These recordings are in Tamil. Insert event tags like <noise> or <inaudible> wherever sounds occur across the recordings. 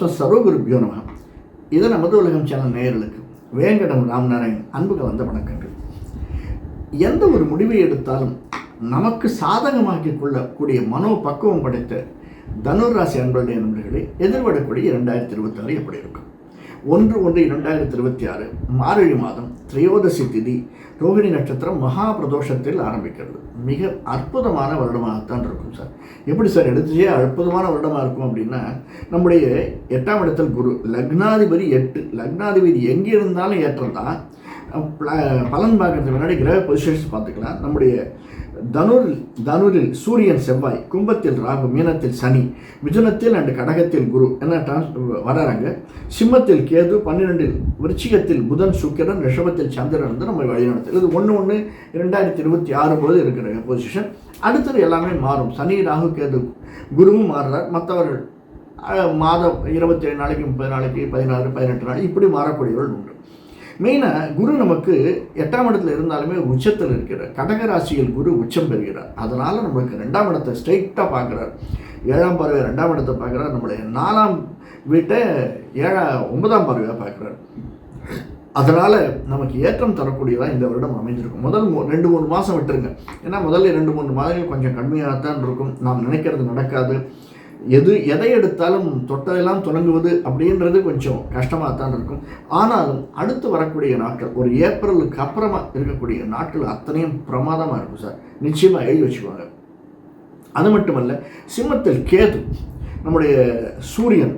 அஸ்மத் சர்வகுருபியோ நமகம் இது நமது உலகம் சேனல் நேயர்களுக்கு வேங்கடம் ராமநாராயண் அன்புக்கு வந்த வணக்கங்கள். எந்த ஒரு முடிவை எடுத்தாலும் நமக்கு சாதகமாக்கிக் கொள்ளக்கூடிய மனோ பக்குவம் படைத்த தனுர் ராசி அன்பருடைய நண்பர்களே எதிர்படக்கூடிய இரண்டாயிரத்தி இருபத்தாறு எப்படி இருக்கும்? ஒன்று ஒன்று இரண்டாயிரத்தி இருபத்தி ஆறு மார்கழி மாதம் திரையோதசி திதி ரோகிணி நட்சத்திரம் மகா பிரதோஷத்தில் ஆரம்பிக்கிறது. மிக அற்புதமான வருடமாகத்தான் இருக்கும் சார். எப்படி சார் எடுத்துச்சே அற்புதமான வருடமாக இருக்கும் அப்படின்னா நம்முடைய எட்டாம் இடத்தில் குரு லக்னாதிபதி எட்டு. லக்னாதிபதி எங்கே இருந்தாலும் ஏற்றம் தான் பலன் பார்க்கறதுக்கு முன்னாடி கிரக பொசிஷன்ஸ் பார்த்துக்கலாம். நம்முடைய தனுரில் தனுரில் சூரியன் செவ்வாய் கும்பத்தில் ராகு மீனத்தில் சனி மிதுனத்தில் அண்டு கடகத்தில் குரு என்ன டிரான்ஸ் வராங்க. சிம்மத்தில் கேது பன்னிரெண்டில் விருச்சிகத்தில் புதன் சுக்கிரன் ரிஷபத்தில் சந்திரன் வந்து நம்ம வழிநடத்து இது ஒன்று ஒன்று இரண்டாயிரத்தி இருபத்தி ஆறு போது இருக்கிற பொசிஷன் அடுத்தது எல்லாமே மாறும். சனி ராகு கேது குருவும் மாறுறார். மற்றவர்கள் மாதம் இருபத்தி ஏழு நாளைக்கு முப்பது நாளைக்கு பதினாறு பதினெட்டு நாள் இப்படி மாறக்கூடியவர்கள் உண்டு. மெயினாக குரு நமக்கு எட்டாம் இடத்துல இருந்தாலுமே உச்சத்தில் இருக்கிறார். கடகராசியில் குரு உச்சம் பெறுகிறார். அதனால் நம்மளுக்கு ரெண்டாம் இடத்தை ஸ்ட்ரைட்டாக பார்க்குறார். ஏழாம் பறவை ரெண்டாம் இடத்தை பார்க்குறார். நம்மளுடைய நாலாம் வீட்டை ஏழா ஒன்பதாம் பார்வையாக பார்க்குறார். அதனால் நமக்கு ஏற்றம் தரக்கூடியதாக இந்த வருடம் அமைஞ்சிருக்கும் முதல் ரெண்டு மூணு மாதம் விட்டுருங்க. ஏன்னா முதல்ல ரெண்டு மூணு மாதங்கள் கொஞ்சம் கடுமையாகத்தான் இருக்கும். நாம் நினைக்கிறது நடக்காது. எது எதை எடுத்தாலும் தொட்டதெல்லாம் தொடங்குவது அப்படின்றது கொஞ்சம் கஷ்டமாக தான் இருக்கும். ஆனாலும் அடுத்து வரக்கூடிய நாட்கள் ஒரு ஏப்ரலுக்கு அப்புறமா இருக்கக்கூடிய நாட்கள் அத்தனையும் பிரமாதமாக இருக்கும் சார். நிச்சயமாக எழுதி வச்சுக்குவாங்க அது மட்டுமல்ல சிம்மத்தில் கேது நம்முடைய சூரியன்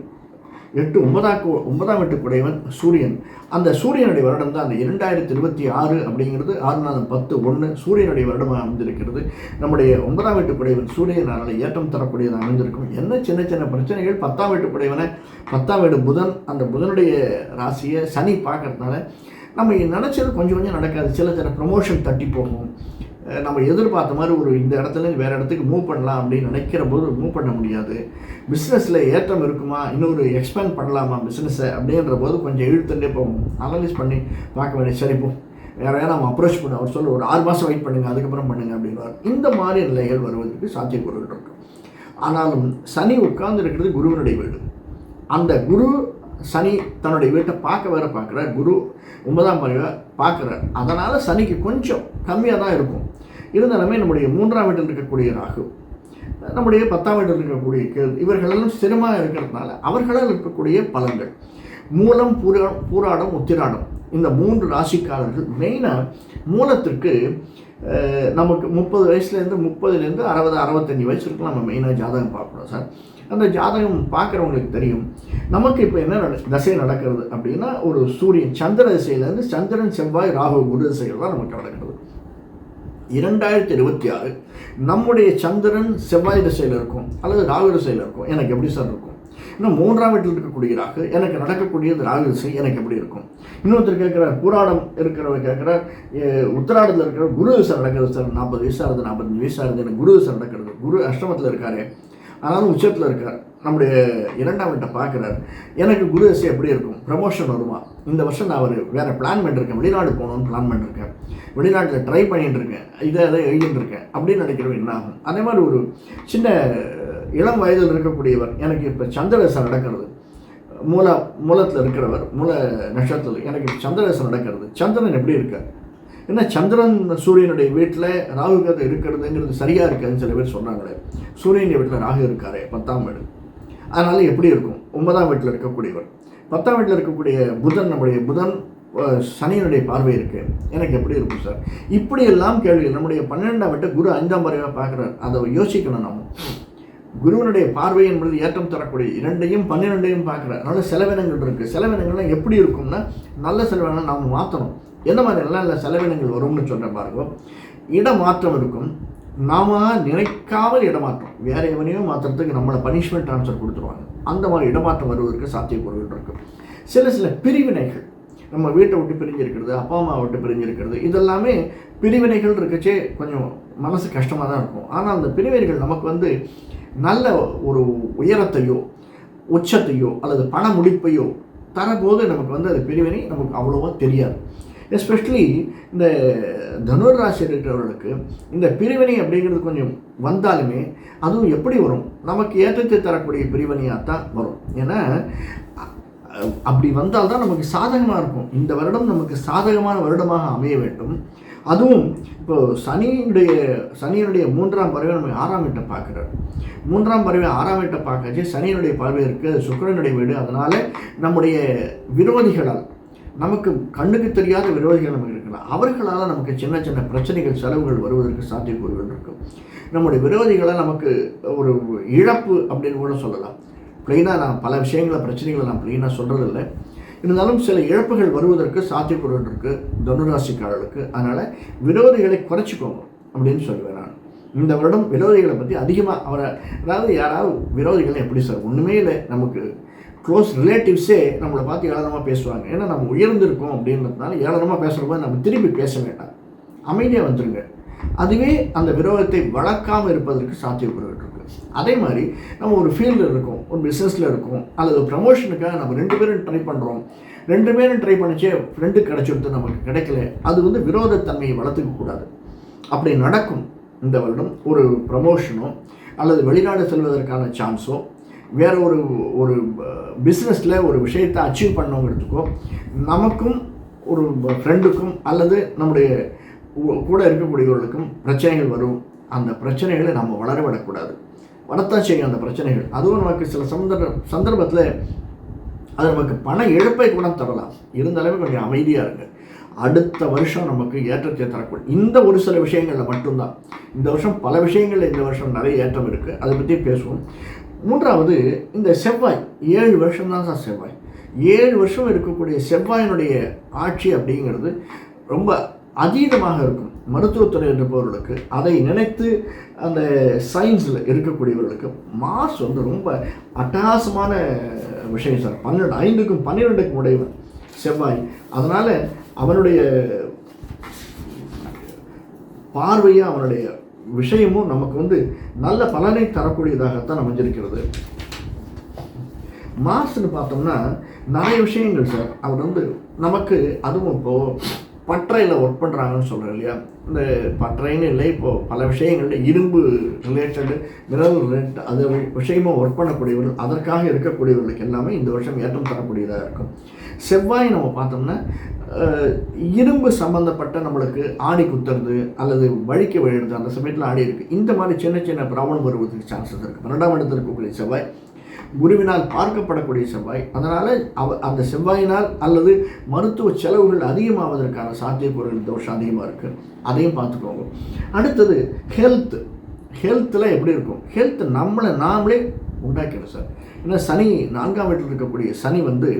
எட்டு ஒன்பதாம் ஒன்பதாம் வீட்டுக்குடையவன் சூரியன். அந்த சூரியனுடைய வருடம் தான் அந்த இரண்டாயிரத்தி இருபத்தி ஆறு அப்படிங்கிறது ஆறு மாதம் பத்து ஒன்று சூரியனுடைய வருடமாக அமைந்திருக்கிறது. நம்முடைய ஒன்பதாம் வீட்டுக்குடையவன் சூரியனால் ஏற்றம் தரக்கூடியது அமைந்திருக்கும். என்ன சின்ன சின்ன பிரச்சனைகள்? பத்தாம் வீட்டுக்குடையவனை பத்தாம் வீடு புதன் அந்த புதனுடைய ராசியை சனி பார்க்கறதுனால நம்ம நினச்சது கொஞ்சம் கொஞ்சம் நடக்காது. சில சில ப்ரமோஷன் தட்டி போகும் நம்ம எதிர்பார்த்த மாதிரி ஒரு இந்த இடத்துல வேறு இடத்துக்கு மூவ் பண்ணலாம் அப்படின்னு நினைக்கிற போது மூவ் பண்ண முடியாது. பிஸ்னஸில் ஏற்றம் இருக்குமா? இன்னொரு எக்ஸ்பேண்ட் பண்ணலாமா பிஸ்னஸை அப்படின்ற போது கொஞ்சம் இழுத்துட்டே போகும் அனலைஸ் பண்ணி பார்க்க வேண்டிய சரிப்போம் வேறு யாரும் நம்ம அப்ரோச் பண்ண அவர் சொல்ல ஒரு ஆறு மாதம் வெயிட் பண்ணுங்கள் அதுக்கப்புறம் பண்ணுங்கள் அப்படின்வார் இந்த மாதிரி நிலைகள் வருவதற்கு சாத்தியக்கூறுகள் இருக்கும் ஆனாலும் சனி உட்கார்ந்து இருக்கிறது குருவினுடைய வீடு. அந்த குரு சனி தன்னுடைய வீட்டை பார்க்க வேற பார்க்குறார். குரு ஒன்பதாம் பறவை பார்க்குறார். அதனால் சனிக்கு கொஞ்சம் கம்மியாக தான் இருக்கும். இருந்தாலுமே நம்முடைய மூன்றாம் வீட்டில் இருக்கக்கூடிய ராகு நம்முடைய பத்தாம் வீட்டில் இருக்கக்கூடிய கேது இவர்களெல்லாம் சிரமமாக இருக்கிறதுனால அவர்களால் இருக்கக்கூடிய பலன்கள். மூலம் பூரா பூராடம் உத்திராடம். இந்த மூன்று ராசிக்காரர்கள் மெயினாக மூலத்திற்கு நமக்கு முப்பது வயசுலேருந்து முப்பதுலேருந்து அறுபது அறுபத்தஞ்சி வயசு நம்ம மெயினாக ஜாதகம் பார்க்கணும் சார். அந்த ஜாதகம் பார்க்குறவங்களுக்கு தெரியும். நமக்கு இப்போ என்ன நட தசை நடக்கிறது அப்படின்னா ஒரு சூரியன் சந்திர திசையிலேருந்து சந்திரன் செவ்வாய் ராகு குரு திசைகள் தான் நமக்கு நடக்கிறது. இரண்டாயிரத்தி இருபத்தி ஆறு நம்முடைய சந்திரன் செவ்வாய் திசையில் இருக்கும் அல்லது ராகு திசையில் இருக்கும். எனக்கு எப்படி சார் இருக்கும்? இன்னும் மூன்றாம் வீட்டில் இருக்கக்கூடிய ராகு எனக்கு நடக்கக்கூடியது ராகு திசை எனக்கு எப்படி இருக்கும்? இன்னொருத்தர் கேட்குற புராணம் இருக்கிறவர் கேட்குற உத்தராடத்தில் இருக்கிற குரு திசை நடக்கிறது சார் நாற்பது வயசாக இருக்குது நாற்பத்தஞ்சு வயசாக இருக்குது எனக்கு குரு திசை நடக்கிறது குரு அஷ்டமத்தில் இருக்காரு ஆனாலும் உச்சத்தில் இருக்கார். நம்முடைய இரண்டாம் வீட்டை பார்க்குறாரு. எனக்கு குரு தசை எப்படி இருக்கும்? ப்ரமோஷன் வருமா? இந்த வருஷம் நான் ஒரு வேறு பிளான் பண்ணிருக்கேன். வெளிநாடு போகணும்னு பிளான் பண்ணிருக்கேன். வெளிநாட்டில் ட்ரை பண்ணிட்டு இருக்கேன். இதை அதை எழுதிட்டு இருக்கேன். அப்படின்னு நினைக்கிறவங்க என்ன ஆகும்? அதே மாதிரி ஒரு சின்ன இளம் வயதில் இருக்கக்கூடியவர் எனக்கு இப்போ சந்திரதசை நடக்கிறது. மூல மூலத்தில் இருக்கிறவர் மூல நட்சத்திரத்தில் எனக்கு சந்திரதசை நடக்கிறது. சந்திரன் எப்படி இருக்கார்? என்ன சந்திரன் சூரியனுடைய வீட்டில் ராகு கதை இருக்கிறதுங்கிறது சரியாக இருக்காதுன்னு சில பேர் சொன்னாங்களே. சூரியனுடைய வீட்டில் ராகு இருக்காரு பத்தாம் வீடு. அதனால் எப்படி இருக்கும்? ஒன்பதாம் வீட்டில் இருக்கக்கூடியவர். பத்தாம் வீட்டில் இருக்கக்கூடிய புதன் நம்முடைய புதன் சனியனுடைய பார்வை இருக்குது எனக்கு எப்படி இருக்கும் சார்? இப்படியெல்லாம் கேள்விகள் நம்முடைய பன்னெண்டாம் வீட்டை குரு ஐந்தாம் பார்வையாக பார்க்குறாரு. அதை யோசிக்கணும் நம்ம குருவனுடைய பார்வை என்பது ஏற்றம் தரக்கூடிய இரண்டையும் பன்னிரெண்டையும் பார்க்குற நல்ல செலவினங்கள் இருக்குது செலவினங்கள்லாம் எப்படி இருக்கும்னா நல்ல செலவினங்கள் நாம் மாற்றணும் எந்த மாதிரி நல்ல செலவினங்கள் வரும்னு சொன்ன பாருங்க. இடமாற்றம் இருக்கும். நாம நினைக்காமல் இடமாற்றம். வேற எவனையும் மாற்றுறதுக்கு நம்மளை பனிஷ்மெண்ட் ட்ரான்ஸ்ஃபர் கொடுத்துருவாங்க. அந்த மாதிரி இடமாற்றம் வருவதற்கு சாத்தியக்கூறுகள் இருக்கும் சில சில பிரிவினைகள். நம்ம வீட்டை விட்டு பிரிஞ்சிருக்கிறது அப்பா அம்மா விட்டு பிரிஞ்சிருக்கிறது இதெல்லாமே பிரிவினைகள் இருக்கச்சே கொஞ்சம் மனசு கஷ்டமாக தான் இருக்கும். ஆனால் அந்த பிரிவினைகள் நமக்கு வந்து நல்ல ஒரு உயரத்தையோ உச்சத்தையோ அல்லது பண முடிப்பையோ தரபோது நமக்கு வந்து அது பிரிவினை நமக்கு அவ்வளோவா தெரியாது. எஸ்பெஷலி இந்த தனுர் ராசி இருக்கிறவர்களுக்கு இந்த பிரிவினை அப்படிங்கிறது கொஞ்சம் வந்தாலுமே அதுவும் எப்படி வரும்? நமக்கு ஏற்றத்தை தரக்கூடிய பிரிவினையாக தான் வரும். ஏன்னா அப்படி வந்தால் தான் நமக்கு சாதகமாக இருக்கும். இந்த வருடம் நமக்கு சாதகமான வருடமாக அமைய வேண்டும். அதுவும் இப்போ சனியுடைய சனியினுடைய மூன்றாம் பறவை நம்ம ஆறாம் வீட்டை பார்க்குறார். மூன்றாம் பறவை ஆறாம் வீட்டை பார்க்கச்சு சனியினுடைய பறவை இருக்குது சுக்கிரனுடைய வீடு. அதனால் நம்முடைய விரோதிகளால் நமக்கு கண்ணுக்கு தெரியாத விரோதிகள் நமக்கு இருக்கலாம். அவர்களால் நமக்கு சின்ன சின்ன பிரச்சனைகள் செலவுகள் வருவதற்கு சாத்தியக்கூறுகள் இருக்கும். நம்முடைய விரோதிகளை நமக்கு ஒரு இழப்பு அப்படின்னு கூட சொல்லலாம். பிளெயினாக நான் பல விஷயங்களை பிரச்சனைகளை நான் பிளெயினாக சொல்கிறதில்லை இருந்தாலும் சில இழப்புகள் வருவதற்கு சாத்தியக்கூறுகள் இருக்குது தனுராசிக்காரர்களுக்கு. அதனால் விரோதிகளை குறைச்சிக்கோங்க அப்படின்னு சொல்லுவேன் நான். இந்த வருடம் விரோதிகளை பற்றி அதிகமாக அவரை அதாவது யாராவது விரோதிகளை எப்படி சார்? ஒன்றுமே இல்லை. நமக்கு க்ளோஸ் ரிலேட்டிவ்ஸே நம்மளை பார்த்து ஏளனமாக பேசுவாங்க. ஏன்னா நம்ம உயர்ந்திருக்கோம் அப்படின்றதுனால ஏளனமாக பேசுகிறப்ப நம்ம திருப்பி பேச வேண்டாம். அமைதியாக வந்துருங்க. அதுவே அந்த விரோதத்தை வளர்க்காமல் இருப்பதற்கு சாத்தியக்கூறுகள் அதே மாதிரி நம்ம ஒரு ஃபீல்டில் இருக்கோம் ஒரு பிஸ்னஸில் இருக்கோம் அல்லது ப்ரமோஷனுக்காக நம்ம ரெண்டு பேரும் ட்ரை பண்ணுறோம் ரெண்டு பேரும் ட்ரை பண்ணிச்சே ஃப்ரெண்டு கிடச்சிடுத்து நமக்கு கிடைக்கல. அது வந்து விரோதத்தன்மையை வளர்த்துக்க கூடாது. அப்படி நடக்கும் இந்த வருடம் ஒரு ப்ரமோஷனோ அல்லது வெளிநாடு செல்வதற்கான சான்ஸோ வேற ஒரு ஒரு பிஸ்னஸில் ஒரு விஷயத்தை அச்சீவ் பண்ணவங்கிறதுக்கோ நமக்கும் ஒரு ஃப்ரெண்டுக்கும் அல்லது நம்முடைய கூட இருக்கக்கூடியவர்களுக்கும் பிரச்சனைகள் வரும். அந்த பிரச்சனைகளை நம்ம வளர விடக்கூடாது. வரத்தான் செய்யும் அந்த பிரச்சனைகள். அதுவும் நமக்கு சில சந்தர்ப்ப சந்தர்ப்பத்தில் அது நமக்கு பண இழப்பை கூட தரலாம். இருந்தாலுமே கொஞ்சம் அமைதியாக இருங்க. அடுத்த வருஷம் நமக்கு ஏற்றத்தை தரக்கூடும் இந்த ஒரு சில விஷயங்களில் மட்டும்தான். இந்த வருஷம் பல விஷயங்களில் இந்த வருஷம் நிறைய ஏற்றம் இருக்குது அதை பற்றி பேசுவோம். மூன்றாவது இந்த செவ்வாய் ஏழு வருஷம் தான் சார் செவ்வாய். ஏழு வருஷம் இருக்கக்கூடிய செவ்வாயினுடைய ஆட்சி அப்படிங்கிறது ரொம்ப அதீதமாக இருக்கும். மருத்துவத்துறை இருப்பவர்களுக்கு அதை நினைத்து அந்த சயின்ஸில் இருக்கக்கூடியவர்களுக்கு மார்ஸ் வந்து ரொம்ப அட்டகாசமான விஷயம் சார். பன்னெண்டு ஐந்துக்கும் பன்னிரெண்டுக்கும் உடையவன் செவ்வாய். அதனால் அவனுடைய பார்வையும் அவனுடைய விஷயமும் நமக்கு வந்து நல்ல பலனை தரக்கூடியதாகத்தான் அமைஞ்சிருக்கிறது மார்ஸ்னு பார்த்தோம்னா நிறைய விஷயங்கள் சார். அவர் வந்து நமக்கு அதுவும் இப்போது பட்டறையில் ஒர்க் பண்ணுறாங்கன்னு சொல்கிறேன் இல்லையா? இந்த பட்டறைன்னு இல்லை இப்போது பல விஷயங்கள்ல இரும்பு ரிலேட்டடு மினரல் ரிலேட்டட் அது விஷயமாக ஒர்க் பண்ணக்கூடியவர்கள் அதற்காக இருக்கக்கூடியவர்களுக்கு எல்லாமே இந்த வருஷம் ஏற்றம் தரக்கூடியதாக இருக்கும். செவ்வாய் நம்ம பார்த்தோம்னா இரும்பு சம்மந்தப்பட்ட நம்மளுக்கு ஆடி குத்துறது அல்லது வழிக்க விழுறது அந்த சமயத்தில் ஆடி இருக்குது இந்த மாதிரி சின்ன சின்ன ப்ராப்ளம் வருவதற்கு சான்சஸ் இருக்குது பன்னெண்டாம் இடத்துல இருக்கக்கூடிய செவ்வாய் குருவினால் பார்க்கப்படக்கூடிய செவ்வாய். அதனால் அவ அந்த செவ்வாயினால் அல்லது மருத்துவ செலவுகள் அதிகமாவதற்கான சாத்தியக்கூறுகள் தோஷம் அதிகமாக இருக்குது அதையும் பார்த்துக்கோங்க. அடுத்தது ஹெல்த் ஹெல்த்தில் எப்படி இருக்கும்? ஹெல்த் நம்மளை நாமளே உண்டாக்கணும் சார். ஏன்னா சனி நான்காம் வீட்டில் இருக்கக்கூடிய சனி வந்து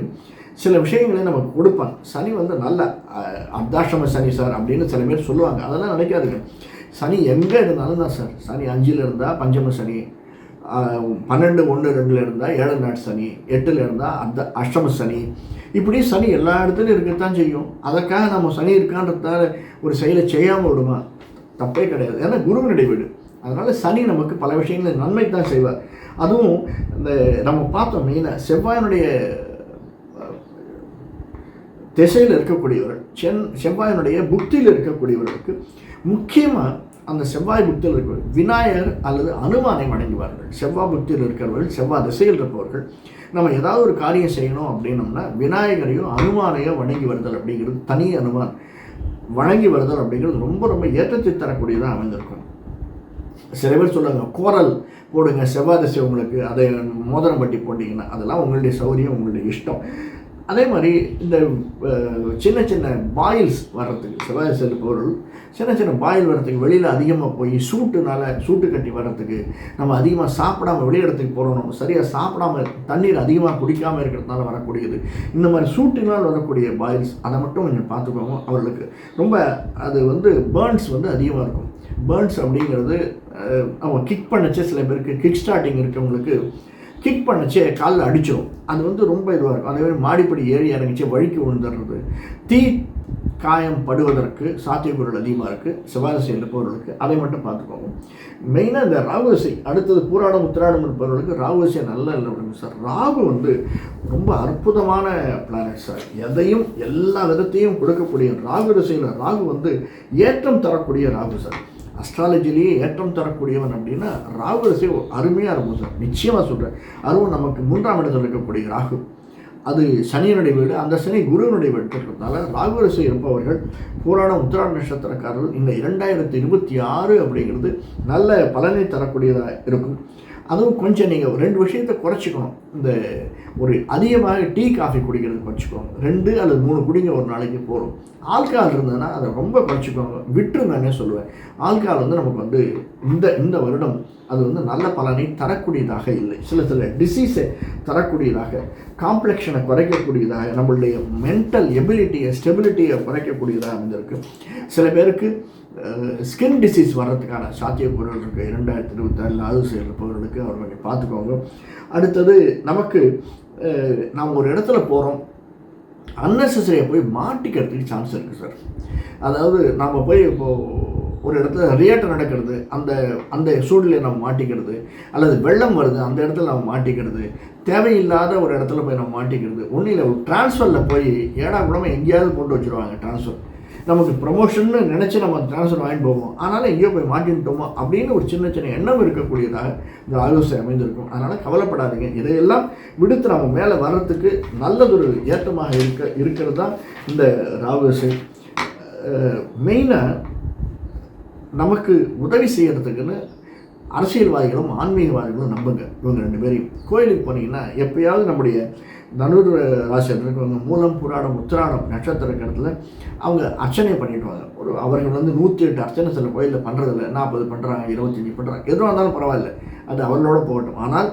சில விஷயங்களை நமக்கு கொடுப்பான் சனி வந்து நல்ல அஹ், அர்த்தாஷ்டம சனி சார் அப்படின்னு சில பேர் சொல்லுவாங்க. அதெல்லாம் நினைக்காதுங்க. சனி எங்கே இருந்தாலும் தான் சார். சனி அஞ்சில் இருந்தால் பஞ்சம சனி பன்னெண்டு ஒன்று ரெண்டில் இருந்தால் ஏழு நாட்டு சனி எட்டில் இருந்தால் அந்த அஷ்டம சனி. இப்படி சனி எல்லா இடத்துலையும் இருக்கத்தான் செய்யும். அதற்காக நம்ம சனி இருக்கான்றதால ஒரு செயலை செய்யாமல் விடுமா? தப்பே கிடையாது. ஏன்னா குருவினுடைய வீடு. அதனால் சனி நமக்கு பல விஷயங்களை நன்மை தான் செய்வார். அதுவும் இந்த நம்ம பார்த்தோம் மெயினாக செவ்வாயினுடைய திசையில் இருக்கக்கூடியவர்கள் சென் செவ்வாயினுடைய புக்தியில் இருக்கக்கூடியவர்களுக்கு முக்கியமாக அந்த செவ்வாய் புக்தியில் இருக்க விநாயகர் அல்லது அனுமானை அடைந்துவார்கள் செவ்வாய் புக்தியில் இருக்கிறவர்கள் செவ்வாய் திசையில் இருப்பவர்கள் நம்ம ஏதாவது ஒரு காரியம் செய்யணும் அப்படின்னோம்னா விநாயகரையும் அனுமானையோ வணங்கி வருதல் அப்படிங்கிறது தனி அனுமான். வணங்கி வருதல் அப்படிங்கிறது ரொம்ப ரொம்ப ஏற்றத்தை தரக்கூடியதாக அமைந்திருக்கும். சில பேர் சொல்லுவாங்க கோரல் போடுங்க செவ்வாய் திசை உங்களுக்கு அதை மோதிரம் பட்டி போட்டிங்கன்னா அதெல்லாம் உங்களுடைய சௌரியம் உங்களுடைய இஷ்டம். அதே மாதிரி இந்த சின்ன சின்ன பாயில்ஸ் வர்றதுக்கு செவ்வாய் திசை இருப்பவர்கள் சின்ன சின்ன பாயில் வர்றதுக்கு வெளியில் அதிகமாக போய் சூட்டுனால சூட்டு கட்டி வர்றதுக்கு நம்ம அதிகமாக சாப்பிடாம வெளியிடத்துக்கு போகிறோம் நம்ம சரியாக சாப்பிடாம தண்ணீர் அதிகமாக குடிக்காமல் இருக்கிறதுனால வரக்கூடியது. இந்த மாதிரி சூட்டினால் வரக்கூடிய பாயில்ஸ் அதை மட்டும் கொஞ்சம் பார்த்துக்கோங்க. அவர்களுக்கு ரொம்ப அது வந்து பேர்ன்ஸ் வந்து அதிகமாக இருக்கும். பேர்ன்ஸ் அப்படிங்கிறது அவங்க கிக் பண்ணச்சே சில பேருக்கு கிக் ஸ்டார்டிங் இருக்கவங்களுக்கு கிக் பண்ணச்சே காலில் அடிச்சிடும் அது வந்து ரொம்ப இதுவாக இருக்கும். அதே மாதிரி மாடிப்படி ஏறி இறங்கிச்சே வழிக்கு விழுந்துடுறது. தீ காயம் படுவதற்கு சாத்தியக்கூறுகள் அதிகமாக இருக்குது சிவாரசை இருப்பவர்களுக்கு அதை மட்டும் பார்த்துக்கோங்க. மெயினாக இந்த ராகுசை அடுத்தது பூராடம் உத்திராடம் இருப்பவர்களுக்கு ராகுசை நல்ல இல்லை சார் ராகு வந்து ரொம்ப அற்புதமான பிளானட் சார் எதையும் எல்லா விதத்தையும் கொடுக்கக்கூடிய ராகு திசையில் ராகு வந்து ஏற்றம் தரக்கூடிய ராகு சார் அஸ்ட்ராலஜிலேயே ஏற்றம் தரக்கூடியவன் அப்படின்னா ராகு திசை அருமையாக இருக்கும் சார் நிச்சயமாக சொல்கிறேன் அதுவும் நமக்கு மூன்றாம் இடத்தில் இருக்கக்கூடிய ராகு. அது சனியனுடைய வீடு அந்த சனி குருவனுடைய வீடு இருக்கிறதுனால ராகுரசை இருப்பவர்கள் புராண உத்திராட நட்சத்திரக்காரர்கள் இந்த இரண்டாயிரத்தி இருபத்தி ஆறு அப்படிங்கிறது நல்ல பலனை தரக்கூடியதாக இருக்கும். அதுவும் கொஞ்சம் நீங்கள் ரெண்டு விஷயத்தை குறைச்சிக்கணும். இந்த ஒரு அதிகமாக டீ காஃபி குடிக்கிறது குறைச்சிக்கோங்க ரெண்டு அல்லது மூணு குடிங்க ஒரு நாளைக்கு போகிறோம் ஆல்கால் இருந்ததுன்னா அதை ரொம்ப குறைச்சிக்கோங்க. விட்டுருங்கன்னே சொல்லுவேன். ஆல்கால் வந்து நமக்கு வந்து இந்த இந்த வருடம் அது வந்து நல்ல பலனை தரக்கூடியதாக இல்லை. சில சில டிசீஸை தரக்கூடியதாக காம்ப்ளெக்ஷனை குறைக்கக்கூடியதாக நம்மளுடைய மென்டல் எபிலிட்டியை ஸ்டெபிலிட்டியை குறைக்கக்கூடியதாக அமைந்திருக்கு. சில பேருக்கு ஸ்கின் டிசீஸ் வர்றதுக்கான சாத்தியக்கூறுகள் இருக்குது இரண்டாயிரத்தி இருபத்தாறில் ஆயுசு இருப்பவர்களுக்கு அவர்கள் பார்த்துக்கோங்க. அடுத்தது நமக்கு நாம் ஒரு இடத்துல போகிறோம் அன்னெசரியாக போய் மாட்டிக்கிறதுக்கு சான்ஸ் இருக்குது சார் அதாவது நாம் போய் இப்போது ஒரு இடத்துல ரியாக்ட் நடக்கிறது அந்த அந்த சூழ்நிலையை நம்ம மாட்டிக்கிறது அல்லது வெள்ளம் வருது அந்த இடத்துல நம்ம மாட்டிக்கிறது தேவையில்லாத ஒரு இடத்துல போய் நம்ம மாட்டிக்கிறது ஒன்றும் இல்லை ஒரு டிரான்ஸ்ஃபரில் போய் ஏடா கூடமாக எங்கேயாவது கொண்டு வச்சுருவாங்க டிரான்ஸ்ஃபர் நமக்கு ப்ரமோஷன் நினச்சி நம்ம ட்ரான்ஸ்ஃபர் வாங்கிட்டு போவோம். அதனால் எங்கேயோ போய் மாட்டின்ட்டோமோ அப்படின்னு ஒரு சின்ன சின்ன எண்ணம் இருக்கக்கூடியதாக இந்த ஆலோசனை அமைந்திருக்கும். அதனால் கவலைப்படாதீங்க. இதையெல்லாம் விடுத்து நம்ம மேலே வர்றதுக்கு நல்லதொரு ஏற்றமாக இருக்க இருக்கிறது தான் இந்த ராகுசை மெயினாக நமக்கு உதவி செய்கிறதுக்குன்னு அரசியல்வாதிகளும் ஆன்மீகவாதிகளும் நம்புங்க. இவங்க ரெண்டு பேரையும். கோயிலுக்கு போனீங்கன்னா எப்பயாவது நம்முடைய தனுர் ராசியில் இருக்கவங்க மூலம் புராணம் உத்திராடம் நட்சத்திர கருத்தில் அவங்க அர்ச்சனை பண்ணிடுவாங்க ஒரு அவர்கள் வந்து நூற்றி எட்டு அர்ச்சனை சில கோயிலில் பண்ணுறதில்ல நாற்பது பண்ணுறாங்க இருபத்தஞ்சி பண்ணுறாங்க எதுவும் இருந்தாலும் பரவாயில்ல அது அவர்களோட போகட்டும். ஆனால்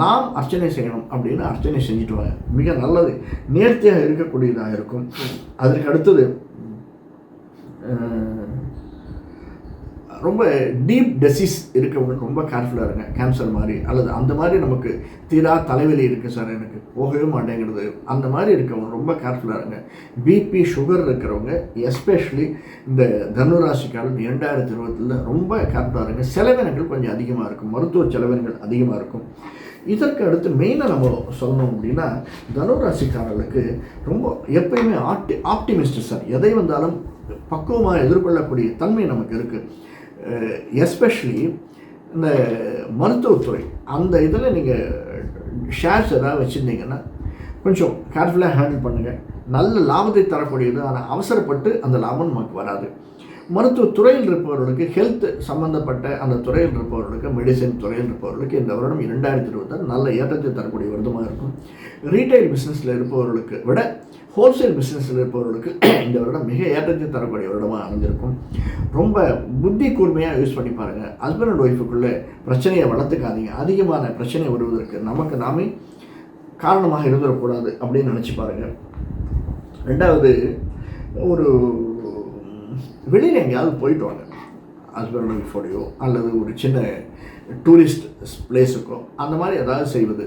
நாம் அர்ச்சனை செய்யணும் அப்படின்னு அர்ச்சனை செஞ்சுட்டு வாங்க மிக நல்லது. நேர்த்தியாக இருக்கக்கூடியதாக இருக்கும். அதற்கு அடுத்தது ரொம்ப டீப் டெசிஸ் இருக்கவங்களுக்கு ரொம்ப கேர்ஃபுல்லாக இருங்க. கேன்சர் மாதிரி அல்லது அந்த மாதிரி நமக்கு தீரா தலைவலி இருக்குது சார் எனக்கு போகவே மாட்டேங்கிறது அந்த மாதிரி இருக்கவங்க ரொம்ப கேர்ஃபுல்லாக இருங்க. பிபி சுகர் இருக்கிறவங்க எஸ்பெஷலி இந்த தனுராசிக்காலம் இரண்டாயிரத்தி இருபத்தில் ரொம்ப கேர்ஃபுல்லாக இருங்க. செலவினங்கள் கொஞ்சம் அதிகமாக இருக்கும். மருத்துவ செலவினங்கள் அதிகமாக இருக்கும். இதற்கு அடுத்து மெயினாக நம்ம சொல்லணும் அப்படின்னா தனுராசிக்காரர்களுக்கு ரொம்ப எப்பயுமே ஆப்டி ஆப்டிமிஸ்ட் சார் எதை வந்தாலும் பக்குவமாக எதிர்கொள்ளக்கூடிய தன்மை நமக்கு இருக்குது எஸ்பெஷலி இந்த மருத்துவத்துறை அந்த இதில் நீங்கள் ஷேர்ஸ் எதாவது வச்சுருந்தீங்கன்னா கொஞ்சம் கேர்ஃபுல்லாக ஹேண்டில் பண்ணுங்கள் நல்ல லாபத்தை தரக்கூடியது ஆனால் அவசரப்பட்டு அந்த லாபம் நமக்கு வராது. மருத்துவ துறையில் இருப்பவர்களுக்கு ஹெல்த் சம்மந்தப்பட்ட அந்த துறையில் இருப்பவர்களுக்கு மெடிசன் துறையில் இருப்பவர்களுக்கு இந்த வருடம் இரண்டாயிரத்தி இருபத்தாறு நல்ல ஏற்றத்தை தரக்கூடிய வருடமாக இருக்கும். ரீட்டைல் பிஸ்னஸில் இருப்பவர்களுக்கு விட ஹோல்சேல் பிஸ்னஸில் இருப்பவர்களுக்கு <clears throat> இந்த வருடம் மிக ஏற்றத்தை தரக்கூடிய வருடமாக அமைஞ்சிருக்கும். ரொம்ப புத்தி கூர்மையாக யூஸ் பண்ணி பாருங்கள் ஹஸ்பண்ட் அண்ட் ஒய்ஃபுக்குள்ளே பிரச்சனையை வளர்த்துக்காதீங்க. அதிகமான பிரச்சனை வருவதற்கு நமக்கு நாமே காரணமாக இருந்துடக்கூடாது அப்படின்னு நினச்சி பாருங்கள் ரெண்டாவது ஒரு வெளியில் எங்கேயாவது போயிட்டு வாங்க. ஹஸ்பண்ட் ஒய்ஃபோடையோ அல்லது ஒரு சின்ன டூரிஸ்ட் பிளேஸுக்கோ அந்த மாதிரி ஏதாவது செய்வது.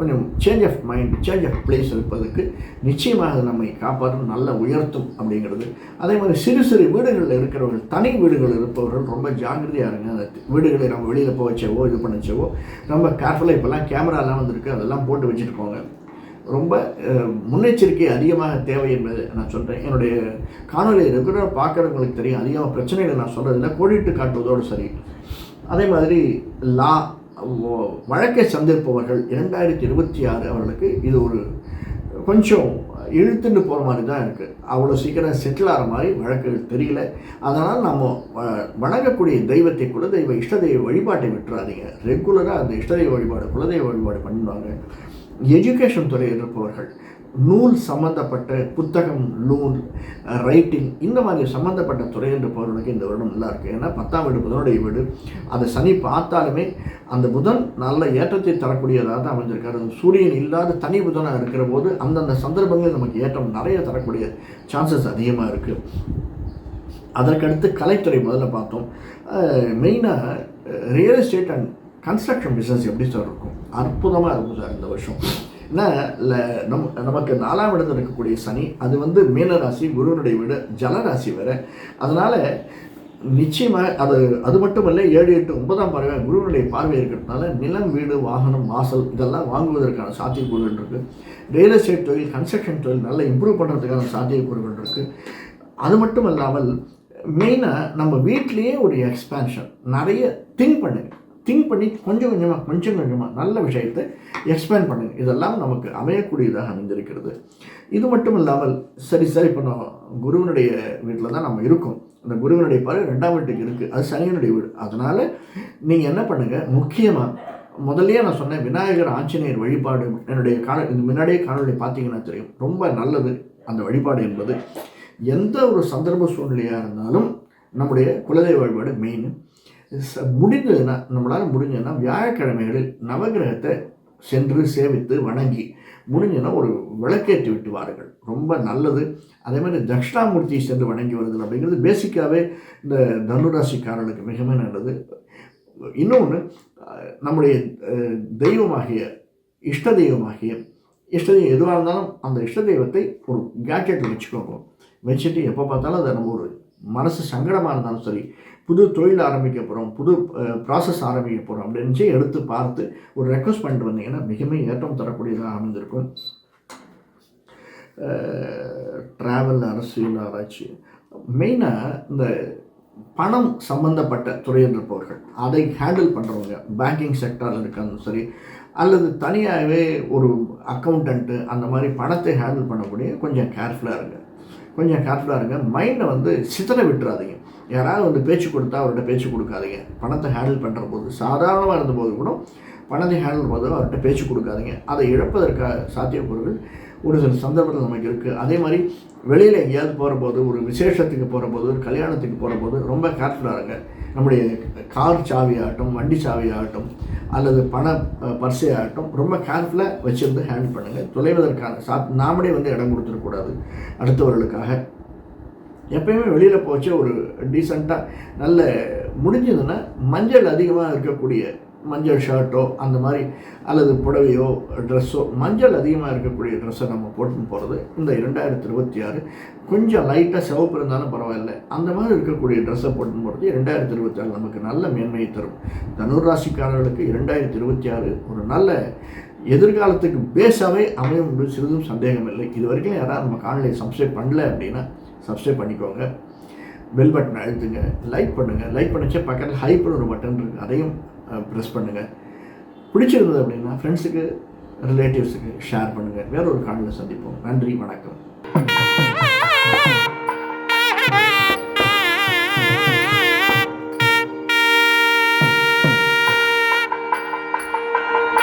கொஞ்சம் change of mind change of place இருப்பதற்கு நிச்சயமாக அது நம்மை காப்பாற்றும் நல்ல உயர்த்தும் அப்படிங்கிறது. அதே மாதிரி சிறு சிறு வீடுகளில் இருக்கிறவர்கள் தனி வீடுகள் இருப்பவர்கள் ரொம்ப ஜாகிரதையாக இருங்க. அந்த வீடுகளை நம்ம வெளியில் போக வச்சவோ இது பண்ணச்சவோ ரொம்ப கேர்ஃபுல்லாக இப்போல்லாம் கேமராலாம் வந்திருக்கு. அதெல்லாம் போட்டு வச்சுருக்கோங்க ரொம்ப முன்னெச்சரிக்கை அதிகமாக தேவை என்பது நான் சொல்கிறேன் என்னுடைய காணொலியை ரெகுலராக பார்க்குறவங்களுக்கு தெரியும். அதிகமாக பிரச்சனைகளை நான் சொல்கிறதில்ல கோடிட்டு காட்டுவதோடு சரி. அதே மாதிரி லா வழக்கை சந்திப்பவர்கள் இரண்டாயிரத்தி இருபத்தி ஆறு அவர்களுக்கு இது ஒரு கொஞ்சம் இழுத்துன்னு போகிற மாதிரி தான் இருக்குது அவ்வளோ சீக்கிரம் செட்டில் ஆகிற மாதிரி வழக்குகள் தெரியல. அதனால் நம்ம வணங்கக்கூடிய தெய்வத்தை குலதெய்வ இஷ்ட தெய்வ வழிபாட்டை விட்டுறாதீங்க. ரெகுலராக அந்த இஷ்ட தெய்வ வழிபாடு குலதெய்வ வழிபாடு பண்ணுவாங்க. எஜுகேஷன் துறையில் இருப்பவர்கள் நூல் சம்மந்தப்பட்ட புத்தகம் நூல் ரைட்டிங் இந்த மாதிரி சம்மந்தப்பட்ட என்று இருப்பவர்களுக்கு இந்த வருடம் நல்லா இருக்குது ஏன்னா பத்தாம் வீடு புதனுடைய வீடு. அதை சனி பார்த்தாலுமே அந்த புதன் நல்ல ஏற்றத்தை தரக்கூடியதாக தான் அமைஞ்சிருக்காரு. சூரியன் இல்லாத தனி புதனாக இருக்கிற போது அந்தந்த சந்தர்ப்பங்களில் நமக்கு ஏற்றம் நிறைய தரக்கூடிய சான்சஸ் அதிகமாக இருக்குது அதற்கடுத்து கலைத்துறை முதல்ல பார்த்தோம். மெயினாக real estate and construction business எப்படி சார் இருக்கும்? அற்புதமாக இருக்கும் சார் இந்த வருஷம். நம் நமக்கு நாலாம் இடத்துல இருக்கக்கூடிய சனி அது வந்து மீனராசி குருவனுடைய வீடு ஜலராசி வேறு. அதனால் நிச்சயமாக அது அது மட்டுமல்ல ஏழு எட்டு ஒன்பதாம் பார்வை குருவனுடைய பார்வை இருக்கிறதுனால நிலம் வீடு வாகனம் வாசல் இதெல்லாம் வாங்குவதற்கான சாத்தியக்கூறுகள் இருக்குது ரியல் எஸ்டேட் தொழில் கன்ஸ்ட்ரக்ஷன் தொழில் நல்லா இம்ப்ரூவ் பண்ணுறதுக்கான சாத்தியக்கூறுகள் இருக்குது அது மட்டும் இல்லாமல் மெயினாக நம்ம வீட்லேயே ஒரு எக்ஸ்பேன்ஷன் நிறைய திங்க் பண்ணுங்க. திங்க் பண்ணி கொஞ்சம் கொஞ்சமாக கொஞ்சம் கொஞ்சமாக நல்ல விஷயத்தை எக்ஸ்பேண்ட் பண்ணுங்க. இதெல்லாம் நமக்கு அமையக்கூடியதாக அமைந்திருக்கிறது. இது மட்டும் இல்லாமல் சரி சரி இப்போ நம்ம குருவனுடைய வீட்டில் தான் நம்ம இருக்கோம். அந்த குருவனுடைய பார்வை ரெண்டாம் வீட்டுக்கு இருக்குது அது சனியனுடைய வீடு. அதனால் நீங்கள் என்ன பண்ணுங்கள் முக்கியமாக முதல்லயே நான் சொன்னேன் விநாயகர் ஆஞ்சநேயர் வழிபாடு என்னுடைய காண இந்த முன்னாடியே காணொலி பார்த்தீங்கன்னா தெரியும். ரொம்ப நல்லது அந்த வழிபாடு என்பது. எந்த ஒரு சந்தர்ப்ப சூழ்நிலையாக இருந்தாலும் நம்முடைய குலதெய்வ வழிபாடு மெயின் முடிந்ததுன்னா நம்மளால் முடிஞ்சதுன்னா வியாழக்கிழமைகளில் நவகிரகத்தை சென்று சேவித்து வணங்கி முடிஞ்சதுன்னா ஒரு விளக்கேற்றி விட்டு வாருங்கள் ரொம்ப நல்லது. அதே மாதிரி தட்சிணாமூர்த்தி சென்று வணங்கி வருதல் அப்படிங்கிறது பேசிக்காகவே இந்த தனுராசிக்காரர்களுக்கு மிகவும் நல்லது. இன்னொன்று நம்முடைய தெய்வமாகிய இஷ்ட தெய்வமாகிய இஷ்ட தெய்வம் எதுவாக இருந்தாலும் அந்த இஷ்ட தெய்வத்தை ஒரு கேட்ஜெட்டில் வச்சுக்கோங்க. வச்சுட்டு எப்போ பார்த்தாலும் அதை நம்ம ஒரு மனசு சங்கடமாக இருந்தாலும் சரி புது தொழில் ஆரம்பிக்க போகிறோம் புது ப்ராசஸ் ஆரம்பிக்க போகிறோம் அப்படின்னு எடுத்து பார்த்து ஒரு ரெக்வஸ்ட் பண்ணிட்டு வந்தீங்கன்னா மிகவும் ஏற்றம் தரக்கூடியதாக அமைந்திருக்கும். ட்ராவல் அரசியல் ஆராய்ச்சி. மெயினாக இந்த பணம் சம்பந்தப்பட்ட துறையில் இருப்பவர்கள் அதை ஹேண்டில் பண்ணுறவங்க பேங்கிங் செக்டாரில் இருக்காலும் சரி அல்லது தனியாகவே ஒரு அக்கௌண்டண்ட்டு அந்த மாதிரி பணத்தை ஹேண்டில் பண்ணக்கூடிய கொஞ்சம் கேர்ஃபுல்லாக இருங்க. கொஞ்சம் கேர்ஃபுல்லாக இருங்க. மைண்டை வந்து சிதற விட்டுறாதீங்க. யாராவது வந்து பேச்சு கொடுத்தா அவர்கிட்ட பேச்சு கொடுக்காதீங்க. பணத்தை ஹேண்டில் பண்ணுற போது சாதாரணமாக இருந்தபோது கூட பணத்தை ஹேண்டில் பண்ணுறது அவர்கிட்ட பேச்சு கொடுக்காதீங்க. அதை இழப்பதற்காக சாத்தியக்கூறுகள் ஒரு சில சந்தர்ப்பத்தில் நமக்கு இருக்குது அதே மாதிரி வெளியில் எங்கேயாவது போகிற போது ஒரு விசேஷத்துக்கு போகிற போது ஒரு கல்யாணத்துக்கு போகிற போது ரொம்ப கேர்ஃபுல்லாக இருங்க. நம்முடைய கார் சாவி ஆகட்டும் வண்டி சாவி ஆகட்டும் அல்லது பண அஹ், ஆகட்டும் ரொம்ப கேர்ஃபுல்லாக வச்சுருந்து ஹேண்டில் பண்ணுங்கள் தொலைவதற்கான சா நாமளே வந்து இடம் கொடுத்துடக்கூடாது. அடுத்தவர்களுக்காக எப்பயுமே வெளியில் போச்சு ஒரு டீசெண்டாக நல்ல முடிஞ்சதுன்னா மஞ்சள் அதிகமாக இருக்கக்கூடிய மஞ்சள் ஷர்ட்டோ அந்த மாதிரி அல்லது புடவையோ ட்ரெஸ்ஸோ மஞ்சள் அதிகமாக இருக்கக்கூடிய ட்ரெஸ்ஸை நம்ம போட்டுன்னு போகிறது இந்த இரண்டாயிரத்தி இருபத்தி ஆறு கொஞ்சம் லைட்டாக சிவப்பு இருந்தாலும் பரவாயில்ல. அந்த மாதிரி இருக்கக்கூடிய ட்ரெஸ்ஸை போட்டுன்னு போகிறது இரண்டாயிரத்தி இருபத்தி ஆறு நமக்கு நல்ல மேன்மையை தரும். தனுர் ராசிக்காரர்களுக்கு இரண்டாயிரத்தி இருபத்தி ஆறு ஒரு நல்ல எதிர்காலத்துக்கு பேஸாகவே அமையும் என்பது சிறிதும் சந்தேகம் இல்லை இது வரைக்கும் யாராவது நம்ம காணொலியை சப்ஸ்கிரைப் பண்ணல அப்படின்னா சப்ஸ்கிரைப் பண்ணிக்கோங்க. பெல் பட்டன் அழுத்துங்க. லைக் பண்ணுங்கள் லைக் பண்ணிச்சா பக்கத்தில் ஹைப்னு ஒரு பட்டன் இருக்குது அதையும் ப்ரெஸ் பண்ணுங்கள் பிடிச்சிருந்தது அப்படின்னா ஃப்ரெண்ட்ஸுக்கு ரிலேட்டிவ்ஸுக்கு ஷேர் பண்ணுங்கள் வேற ஒரு காலையில் சந்திப்போம். நன்றி வணக்கம்.